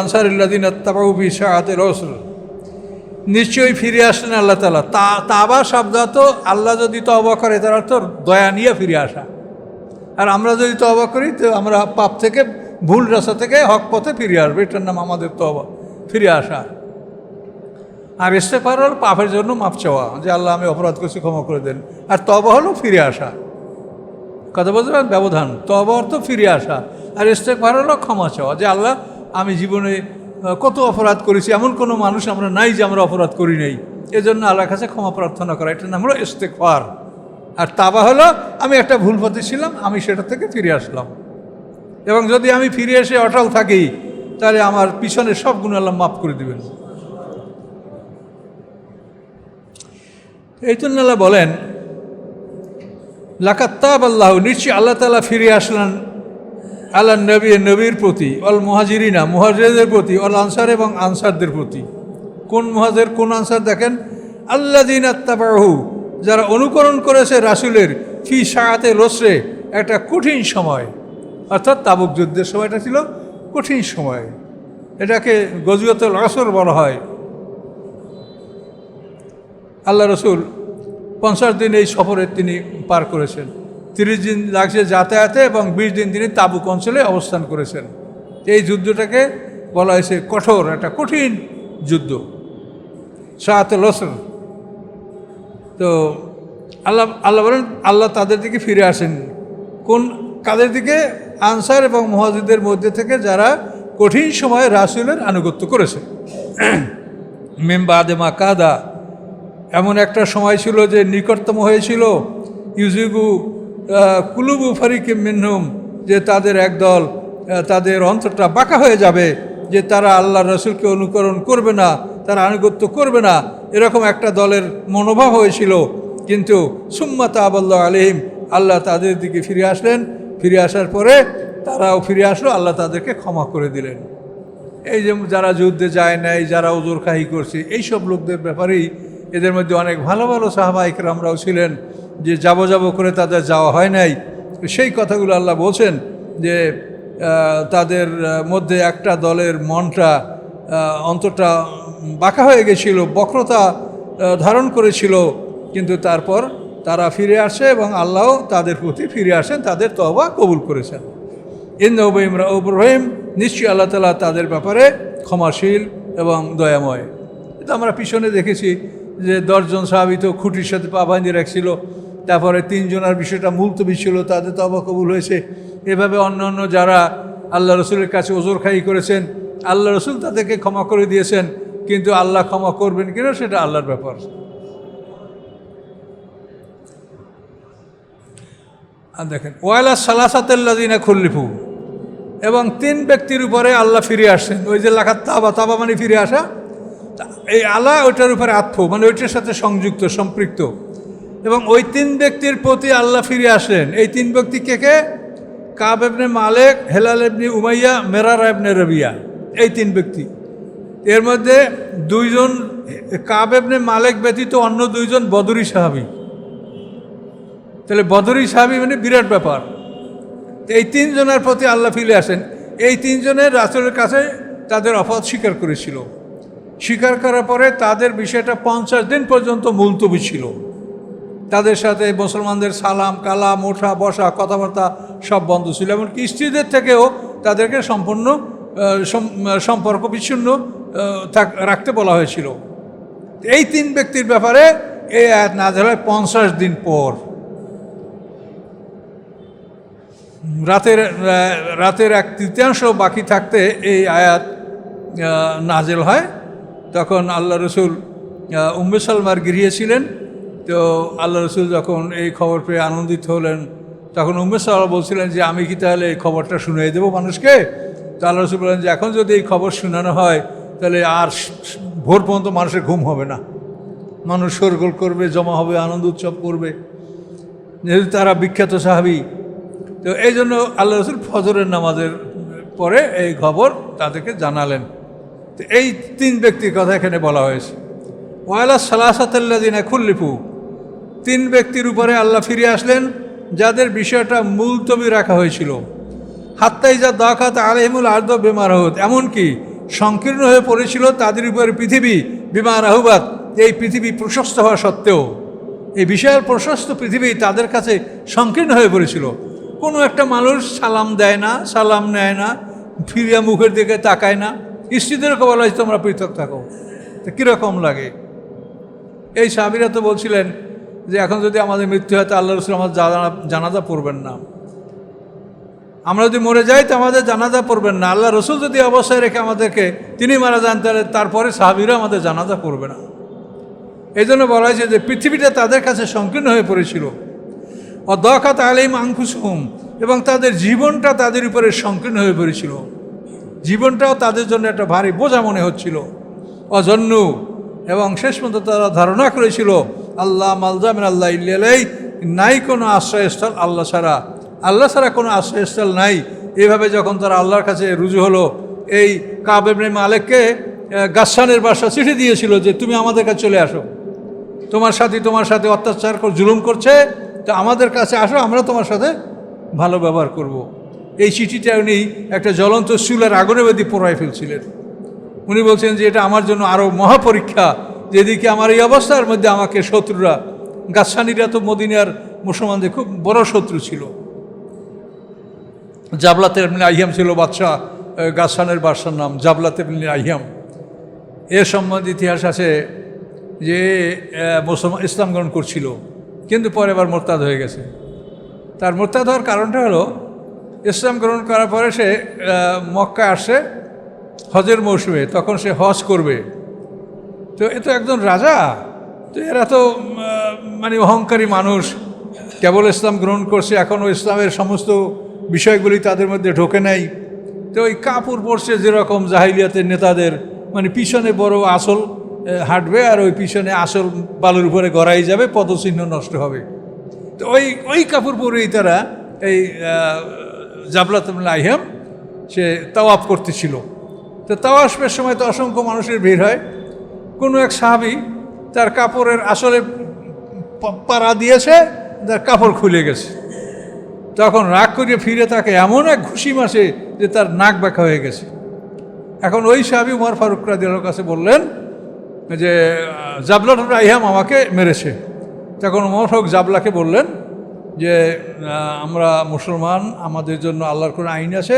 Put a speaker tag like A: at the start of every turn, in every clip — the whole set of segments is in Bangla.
A: আনসার ইল্লাদিন রসুল নিশ্চয়ই ফিরে আসলেন আল্লাহ তালা তা, তাবা শব্দ তো আল্লাহ যদি তবা করে, তার অর্থ দয়া নিয়ে ফিরে আসা। আর আমরা যদি তবা করি, তো আমরা পাপ থেকে, ভুল রাস্তা থেকে, হক পথে ফিরে আসব। এটার নাম আমাদের তবা ফিরে আসা। আর ইস্তেফার হল পাপের জন্য মাপ চাওয়া, যে আল্লাহ আমি অপরাধ করছি, ক্ষমা করে দেন। আর তবা হলো ফিরে আসা। কথা বলতে পারেন ব্যবধান। তবা অর্থ ফিরে আসা। আর ইস্তেফার হলো ক্ষমা চাওয়া যে, আল্লাহ, আমি জীবনে কত অপরাধ করেছি, এমন কোনো মানুষ আমরা নাই যে আমরা অপরাধ করি নাই। এজন্য আল্লাহর কাছে ক্ষমা প্রার্থনা করা। এটার নাম হলো ইস্তেকফার আর তাবা হলো, আমি একটা ভুল পথে ছিলাম, আমি সেটা থেকে ফিরে আসলাম। এবং যদি আমি ফিরে এসে অটল থাকি, তাহলে আমার পিছনে সব গুণ আল্লাহ মাফ করে দেবেন। এই জন্য আল্লাহ বলেন লাকাত্তাব আল্লাহ নিশ্চয়ই আল্লাহ তালা ফিরে আসলেন আল্লাহ নবী, নবীর প্রতি অল মহাজিরিনা, মুহাজিরদের প্রতি অল আনসার এবং আনসারদের প্রতি। কোন মহাজের, কোন আনসার দেখেন? আল্লাহ দিন আত্মাবাহু যারা অনুকরণ করেছে রাসুলের, ফি সাহাতে রসরে, একটা কঠিন সময়। অর্থাৎ তাবুক যুদ্ধের সময়টা ছিল কঠিন সময়। এটাকে গজুয়াতুল আসর বলা হয়। আল্লাহ রসুল পঞ্চাশ দিন এই সফরে তিনি পার করেছেন। তিরিশ দিন লাগছে যাতায়াতে এবং বিশ দিন তিনি তাবুক অঞ্চলে অবস্থান করেছেন। এই যুদ্ধটাকে বলা হয়েছে কঠোর, একটা কঠিন যুদ্ধ। সাহাতে লসর তো আল্লাহ আল্লাহ বলেন, আল্লাহ তাদের দিকে ফিরে আসেন। কোন, কাদের দিকে? আনসার এবং মহাজিদের মধ্যে থেকে যারা কঠিন সময়ে রাসুলের আনুগত্য করেছে। মেম্বা আদেমা কাদা। এমন একটা সময় ছিল যে নিকটতম হয়েছিল। ইউজিগু কুলুবু ফারিকে মিনহুম, যে তাদের একদল তাদের অন্তরটা বাঁকা হয়ে যাবে, যে তারা আল্লাহ রসুলকে অনুকরণ করবে না, তারা আনুগত্য করবে না, এরকম একটা দলের মনোভাব হয়েছিল। কিন্তু সুম্মাতা আবাল্লাহ আলহিম আল্লাহ তাদের দিকে ফিরে আসলেন। ফিরে আসার পরে তারাও ফিরে আসলো, আল্লাহ তাদেরকে ক্ষমা করে দিলেন। এই যে যারা যুদ্ধে যায় নাই, যারা ওজোর খাহি করছে, এইসব লোকদের ব্যাপারেই এদের মধ্যে অনেক ভালো ভালো সাহাবাহিকরামরাও ছিলেন যে যাব যাব করে তাদের যাওয়া হয় নাই। সেই কথাগুলো আল্লাহ বলছেন যে তাদের মধ্যে একটা দলের মনটা অন্তরটা বাঁকা হয়ে গেছিল, বক্রতা ধারণ করেছিল, কিন্তু তারপর তারা ফিরে আসে এবং আল্লাহও তাদের প্রতি ফিরে আসেন, তাদের তবা কবুল করেছেন। ইন্দ্রবহিম রহিম নিশ্চয়ই আল্লাহ তালা তাদের ব্যাপারে ক্ষমাশীল এবং দয়াময়। এটা আমরা পিছনে দেখেছি যে দশজন সাহাবি তো খুঁটির সাথে পা বাঁধিয়ে রাখছিল, তারপরে তিনজনের বিষয়টা মুলতবি ছিল, তাদের তবা কবুল হয়েছে। এভাবে অন্য অন্য যারা আল্লাহ রসুলের কাছে ওজোর খাই করেছেন, আল্লাহ রসুল তাদেরকে ক্ষমা করে দিয়েছেন, কিন্তু আল্লাহ ক্ষমা করবেন কিনা সেটা আল্লাহর ব্যাপার। আর দেখেন ওয়ালা সালাসাতাল্লাদিনা খুল্লিফু, এবং তিন ব্যক্তির উপরে আল্লাহ ফিরে আসছেন। ওই যে লেখা তাবা তাবা মানে ফিরে আসা এই আল্লাহ ওইটার উপরে আত্ম মানে ওইটার সাথে সংযুক্ত, সম্পৃক্ত। এবং ওই তিন ব্যক্তির প্রতি আল্লাহ ফিরে আসেন। এই তিন ব্যক্তি কে কে? কাব এবনে মালেক, হেলাল এবনি উমাইয়া, মেরার এবনে রবিয়া। এই তিন ব্যক্তি। এর মধ্যে দুইজন, কাব এবনে মালেক ব্যতীত অন্য দুইজন বদরি সাহাবি। তাহলে বদরি সাহাবি মানে বিরাট ব্যাপার। এই তিনজনের প্রতি আল্লাহ ফিরে আসেন। এই তিনজনের রাসুলের কাছে তাদের অপরাধ স্বীকার করেছিল। স্বীকার করার পরে তাদের বিষয়টা পঞ্চাশ দিন পর্যন্ত মুলতবি ছিল। তাদের সাথে মুসলমানদের সালাম, কালাম, ওঠা, বসা, কথাবার্তা সব বন্ধ ছিল এমনকি স্ত্রীদের থেকেও তাদেরকে সম্পূর্ণ সম্পর্ক বিচ্ছিন্ন রাখতে বলা হয়েছিল। এই তিন ব্যক্তির ব্যাপারে এই আয়াত না হয় পঞ্চাশ দিন পর। রাতের রাতের এক, তৃতীয়াংশ বাকি থাকতে এই আয়াত নাজেল হয়। তখন আল্লাহ রসুল উম্মে সালমার গিরিয়েছিলেন তো আল্লাহ রসুল যখন এই খবর পেয়ে আনন্দিত হলেন, তখন উম্মে সাল্লাহ বলছিলেন যে, আমি কি তাহলে এই খবরটা শুনিয়ে দেবো মানুষকে? তো আল্লাহ রসুল বলেন যে, এখন যদি এই খবর শোনানো হয়, তাহলে আর ভোর পর্যন্ত মানুষের ঘুম হবে না। মানুষ শোরগোল করবে, জমা হবে, আনন্দ উৎসব করবে। যেহেতু তারা বিখ্যাত সাহাবি, তো এই জন্য আল্লাহ রসুল ফজরের নামাজের পরে এই খবর তাদেরকে জানালেন। তো এই তিন ব্যক্তির কথা এখানে বলা হয়েছে। ওয়ালা সালাসাতাল্লাদিনা খুল্লিফু। তিন ব্যক্তির উপরে আল্লাহ ফিরে আসলেন, যাদের বিষয়টা মুলতবি রাখা হয়েছিল। হাত্তাই যা দাখাত আলহিমুল আর্দ বেমার হত এমনকি সংকীর্ণ হয়ে পড়েছিল তাদের উপরে পৃথিবী বিমার আহবাদ এই পৃথিবী প্রশস্ত হওয়া সত্ত্বেও, এই বিশাল প্রশস্ত পৃথিবী তাদের কাছে সংকীর্ণ হয়ে পড়েছিল। কোনো একটা মানুষ সালাম দেয় না, সালাম নেয় না, ফিরিয়া মুখের দিকে তাকায় না। স্ত্রীদেরকে বলা হয় তোমরা পৃথক থাকো। তো কীরকম লাগে? এই সাহাবিরা তো বলছিলেন যে, এখন যদি আমাদের মৃত্যু হয়, তো আল্লাহ রসুল আমাদের জানা, জানাজা পড়বেন না। আমরা যদি মরে যাই, তো আমাদের জানাজা পড়বেন না। আল্লাহ রসুল যদি অবস্থায় রেখে আমাদেরকে তিনি মারা যান, তাহলে তারপরে সাহাবিরা আমাদের জানাজা পড়বে না। এই জন্য বলা হয়েছে যে, পৃথিবীটা তাদের কাছে সংকীর্ণ হয়ে পড়েছিল। অদখাত আলিম আংকুসুম এবং তাদের জীবনটা তাদের উপরে সংকীর্ণ হয়ে পড়েছিল। জীবনটাও তাদের জন্য একটা ভারী বোঝা মনে হচ্ছিল। অজন্য এবং শেষ পর্যন্ত তারা ধারণা করেছিল, আল্লাহ মালজামিন আল্লাহ ইল্লাই নাই কোনো আশ্রয়স্থল আল্লাহ ছাড়া। আল্লাহ ছাড়া কোনো আশ্রয়স্থল নাই। এভাবে যখন তারা আল্লাহর কাছে রুজু হলো, এই কাবেবনে মালেককে গাসানের বাসা চিঠি দিয়েছিল যে, তুমি আমাদের কাছে চলে আসো। তোমার সাথে তোমার সাথে অত্যাচার জুলুম করছে, তো আমাদের কাছে আসো, আমরা তোমার সাথে ভালো ব্যবহার করব। এই চিঠিটা উনি একটা জ্বলন্ত চুলের আগুনে বেদি পোড়ায় ফেলছিলেন। উনি বলছেন যে এটা আমার জন্য আরও মহাপরীক্ষা যেদিকে আমার এই অবস্থার মধ্যে আমাকে শত্রুরা, গাছানিরা তো মদিনার মুসলমানদের খুব বড় শত্রু ছিল। জাবলাতে আহিয়াম ছিল বাদশাহ গাছানের বাদশার নাম, জাবলাতে আহিয়াম এর সম্বন্ধে ইতিহাস আছে যে মুসলমান ইসলাম গ্রহণ করছিল, কিন্তু পরে আবার মোরতাদ হয়ে গেছে। তার মোরতাদ হওয়ার কারণটা হলো ইসলাম গ্রহণ করার পরে সে মক্কা আসে, হজের মৌসুমে, তখন সে হজ করবে। তো এ তো একজন রাজা, তো এরা তো মানে অহংকারী মানুষ। কেবল ইসলাম গ্রহণ করছে, এখনও ইসলামের সমস্ত বিষয়গুলি তাদের মধ্যে ঢোকে নাই। তো ওই কাপড় পরছে যেরকম জাহিলিয়াতের নেতাদের মানে পিছনে বড় আসল হাঁটবে আর ওই পিছনে আসল বালুর উপরে গড়াই যাবে, পদচিহ্ন নষ্ট হবে। তো ওই ওই কাপড় পরেই তারা এই জাবলাত আইহাম, সে তাওয়াফ করতেছিল। তো তাওয়াফের সময় তো অসংখ্য মানুষের ভিড় হয়। কোনো এক সাহাবি তার কাপড়ের আসলে পাড়া দিয়েছে, তার কাপড় খুলে গেছে। তখন রাগ করে ফিরে তাকে এমন এক ঘুষি মাসে যে তার নাক ব্যাখা হয়ে গেছে। এখন ওই সাহাবি উমার ফারুক রাদিয়ার কাছে বললেন যে জাবলা আইহাম আমাকে মেরেছে। তখন উমর ফারুক জাবলাকে বললেন যে আমরা মুসলমান, আমাদের জন্য আল্লাহর কোনো আইন আছে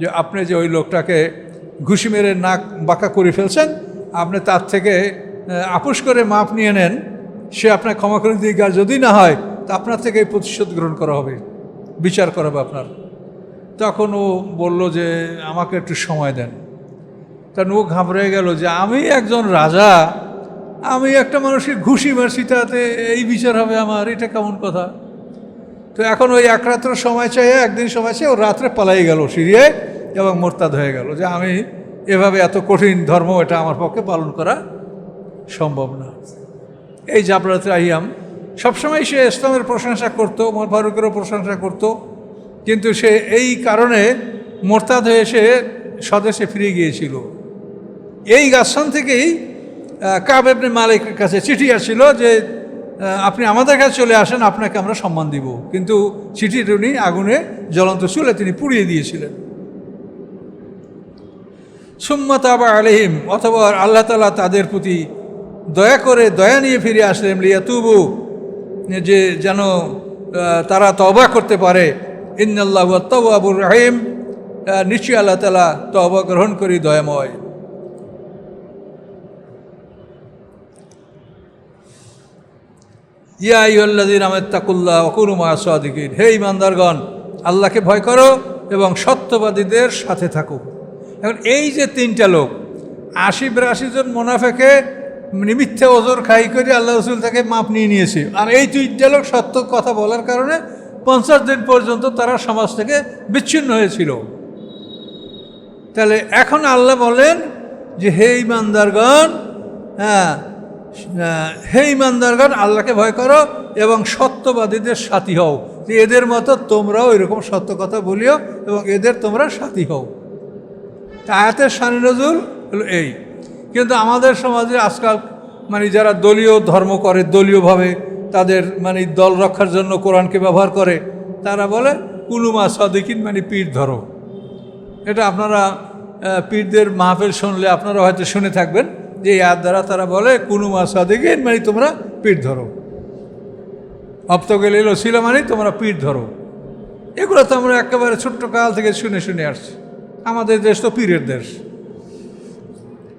A: যে আপনি যে ওই লোকটাকে ঘুষি মেরে নাক বাঁকা করে ফেলছেন, আপনি তার থেকে আপোষ করে মাপ নিয়ে নেন, সে আপনার ক্ষমা করে দিয়ে আর যদি না হয়, তা আপনার থেকে প্রতিশোধ গ্রহণ করা হবে, বিচার করা হবে আপনার। তখন ও বলল যে, আমাকে একটু সময় দেন। কারণ ও ঘাবড়ে গেল যে, আমি একজন রাজা, আমি একটা মানুষকে ঘুষি মারছি তাতে এই বিচার হবে আমার, এটা কেমন কথা? তো এখন ওই এক রাত্র সময় চাই একদিন সময় চাই ও রাত্রে পালাই গেল সিরিয়ায় এবং মোরতাদ হয়ে গেল যে আমি এভাবে এত কঠিন ধর্ম এটা আমার পক্ষে পালন করা সম্ভব না। এই জাবরাত আহিয়াম সবসময় সে ইসলামের প্রশংসা করতো মোর ফারুকেরও প্রশংসা করত, কিন্তু সে এই কারণে মোরতাদ হয়ে সে স্বদেশে ফিরে গিয়েছিল। এই গাছান থেকেই কাবেবনে মালিকের কাছে চিঠি আসছিল যে আপনি আমাদের কাছে চলে আসেন, আপনাকে আমরা সম্মান দিব। কিন্তু চিঠির উনি আগুনে জ্বলন্ত চুলে তিনি পুড়িয়ে দিয়েছিলেন। সুম্মত আবা আলহিম অথবা আল্লাহ তালা তাদের প্রতি দয়া করে দয়া নিয়ে ফিরে আসলেন, লিয়াতুবু, যে যেন তারা তবা করতে পারে। ইন্নাল্লাহ আবুর রাহিম নিশ্চয়ই আল্লাহ তালা তবা গ্রহণ করি দয়াময়। ইয়া ইউল্লাদিন তাকুল্লাহ অকুরুমা সাদিকিন। হে ইমানদারগণ আল্লাহকে ভয় করো এবং সত্যবাদীদের সাথে থাকো। এখন এই যে তিনটা লোক আশি বিরাশি জন মোনাফেকে মিথ্যে ওজোর খাই করে আল্লাহ রসুল তাকে মাপ নিয়ে নিয়েছে। আর এই তিনটা লোক সত্য কথা বলার কারণে পঞ্চাশ দিন পর্যন্ত তারা সমাজ থেকে বিচ্ছিন্ন হয়েছিল। তাহলে এখন আল্লাহ বলেন যে, হে ইমানদারগণ হ্যাঁ হে ইমানদারগণ, আল্লাহকে ভয় করো এবং সত্যবাদীদের সাথী হও। যে এদের মতো তোমরাও এরকম সত্য কথা বলিও এবং এদের তোমরা সাথী হও। আয়াতের সানি নজরুল হলো এই। কিন্তু আমাদের সমাজে আজকাল মানে যারা দলীয় ধর্ম করে, দলীয়ভাবে তাদের মানে দল রক্ষার জন্য কোরআনকে ব্যবহার করে, তারা বলে কুলুমা সদিকিন মানে পীর ধরো। এটা আপনারা পীরদের মাহফিল শুনলে আপনারা হয়তো শুনে থাকবেন। যে আয়াত দ্বারা তারা বলে কুলুমা সদিকিন মানে তোমরা পীর ধরো। অপ্তগেল এলো ছিল মানে তোমরা পীর ধরো। এগুলো তো আমরা একেবারে ছোট্ট কাল থেকে শুনে শুনে আসছি। আমাদের দেশ তো পীরের দেশ।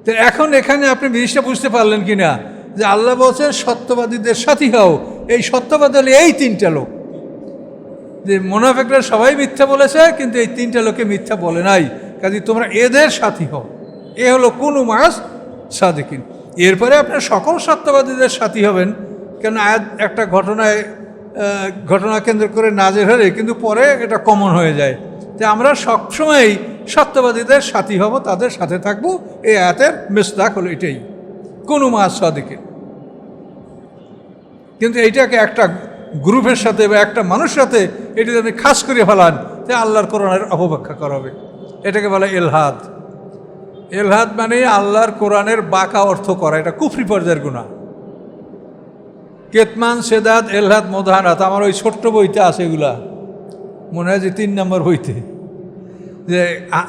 A: তো এখন এখানে আপনি জিনিসটা বুঝতে পারলেন কি না যে আল্লাহ বলছেন, সত্যবাদীদের সাথী হও। এই সত্যবাদী হলে এই তিনটা লোক। যে মোনাফেকরা সবাই মিথ্যা বলেছে, কিন্তু এই তিনটা লোকে মিথ্যা বলে নাই। কাজে তোমরা এদের সাথী হও। এ হলো কোন মাস সাদিকিন। এরপরে আপনার সকল সত্যবাদীদের সাথী হবেন। কেন আয়াত একটা ঘটনায় ঘটনা কেন্দ্র করে নাজের হলে কিন্তু পরে এটা কমন হয়ে যায়। তো আমরা সবসময়ই সত্যবাদীদের সাথী হব, তাদের সাথে থাকব। এই আয়াতের মেসদাক হলো এটাই। কোনো মাস সাদিকিন। কিন্তু এইটাকে একটা গ্রুপের সাথে বা একটা মানুষের সাথে এটি যদি খাস করে ফেলান তাই আল্লাহর কোরআনের অপব্যাখ্যা করা হবে। এটাকে বলে এলহাদ এলহাদ মানে আল্লাহর কোরআনের বাঁকা অর্থ করা, এটা কুফরি পর্যায়ের গুণা কেতমান সেদাত এলহাদ মোদাহানাত আমার ওই ছোট্ট বইতে আছে এগুলা। মনে হয় যে তিন নম্বর বইতে। যে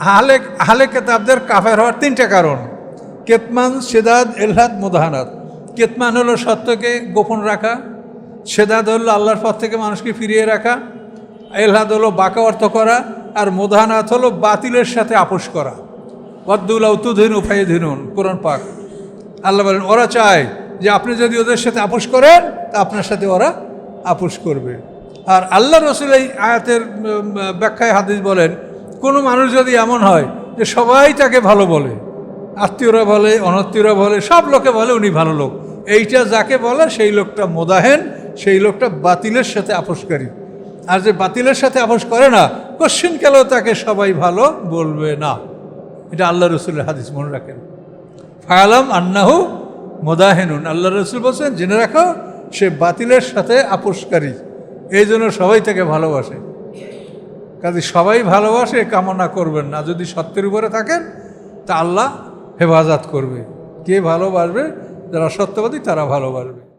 A: হালে হালে কেতাবদের কাফের হওয়ার তিনটা কারণ। কেতমান, সেদাদ, এলহাদ মোদাহানাত কেতমান হলো সত্যকে গোপন রাখা, সেদাদ হলো আল্লাহর পথ থেকে মানুষকে ফিরিয়ে রাখা, এলহাদ হলো বাঁকা অর্থ করা, আর মোদাহানাত হলো বাতিলের সাথে আপোষ করা। অদ্দুল্লা উত্তুধীন উপায় ধীনুন কোরআন পাক। আল্লাহ বলেন, ওরা চায় যে আপনি যদি ওদের সাথে আপোষ করেন, তা আপনার সাথে ওরা আপোষ করবে। আর আল্লাহ রসুল এই আয়াতের ব্যাখ্যায় হাদিস বলেন, কোনো মানুষ যদি এমন হয় যে সবাই তাকে ভালো বলে, আত্মীয়রা বলে অনাত্মীয়রা বলে, সব লোকে বলে উনি ভালো লোক। এইটা যাকে বলে, সেই লোকটা মোদাহেন, সেই লোকটা বাতিলের সাথে আপোষকারী। আর যে বাতিলের সাথে আপোষ করে না, কোশ্চিন কালেও তাকে সবাই ভালো বলবে না? এটা আল্লাহ রসুলের হাদিস, মনে রাখেন। ফায়ালাম আন্নাহু মোদাহেনুন। আল্লাহ রসুল বলছেন, জেনে রাখো, সে বাতিলের সাথে আপোষকারী। এই জন্য সবাই তাকে ভালোবাসে। কাজে সবাই ভালোবাসে কামনা করবেন না। যদি সত্যের উপরে থাকেন, তা আল্লাহ হেফাজত করবে। কে ভালোবাসবে, যারা সত্যবাদী, তারা ভালোবাসবে।